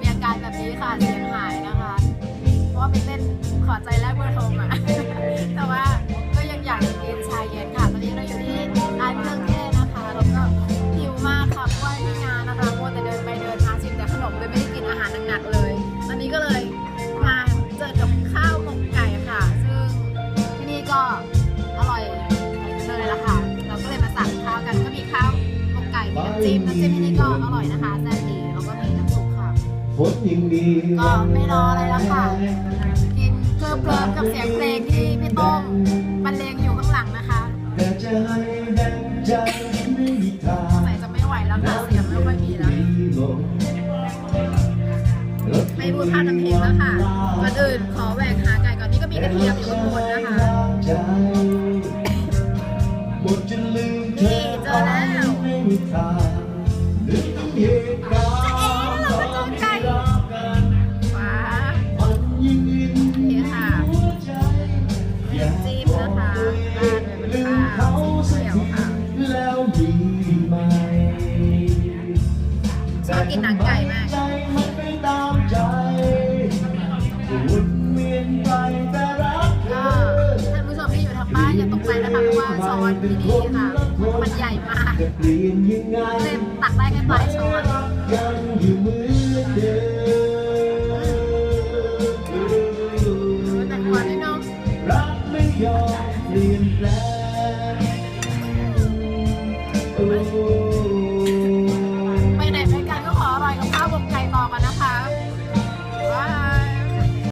มีอาการแบบนี้ค่ะเสียงหายนะคะ เพราะว่าไปเต้นขอใจแรกเบอร์โทรมาแต่ว่าก็ยังอยากกินชาเย็นค่ะ ตอนนี้เราอยู่ที่ร้านเครื่องเทศนะคะแล้วก็หิวมากค่ะเพราะว่าที่งานนะคะมัวแต่เดินไปเดินมาชิมแต่ขนมเลยไม่ได้กินอาหารหนักๆเลยวันนี้ก็เลยมาเจอกับข้าวหมกไก่ค่ะ ซึ่งที่นี่ก็อร่อยเลยละค่ะ เราก็เลยมาสั่งข้าวกันก็มีข้าวหมกไก่มีนจิ้มแล้วจิ้มที่นี่ก็อร่อยนะคะ ก็ไม่รออะไรแล้วค่ะ กินเพลิดเพลินกับเสียงเพลงที่พี่โต้งบรรเลงอยู่ข้างหลังนะคะแต่จะให้แบ่งใจไม่มีทางใส่จะไม่ไหวแล้วค่ะ เสียงไม่ค่อยมีแล้วไม่พูดพลาดน้ำเพลงแล้วค่ะก่อนอื่นขอแหวกหาไก่ก่อนนี่ก็มีกระเทียมอยู่ข้างบนนะคะใจหมดจนลืมเธนี่เจอแล้ว ราดด้วยข้าวเขีแล้วดีไหมชอบกินหนังไก่มากใจมันไปตามใจวนเวียนไปแต่รักเธอท่านผู้ชมที่อยู่ทางบ้านอย่าตกใจนะคะเพราะว่าช้อนที่นี่ค่ะมันใหญ่มากเลยตักได้แค่ปลายช้อนยังอยู่มือเดิมรักไม่ยอมเปลี่ยนแปลง Oh.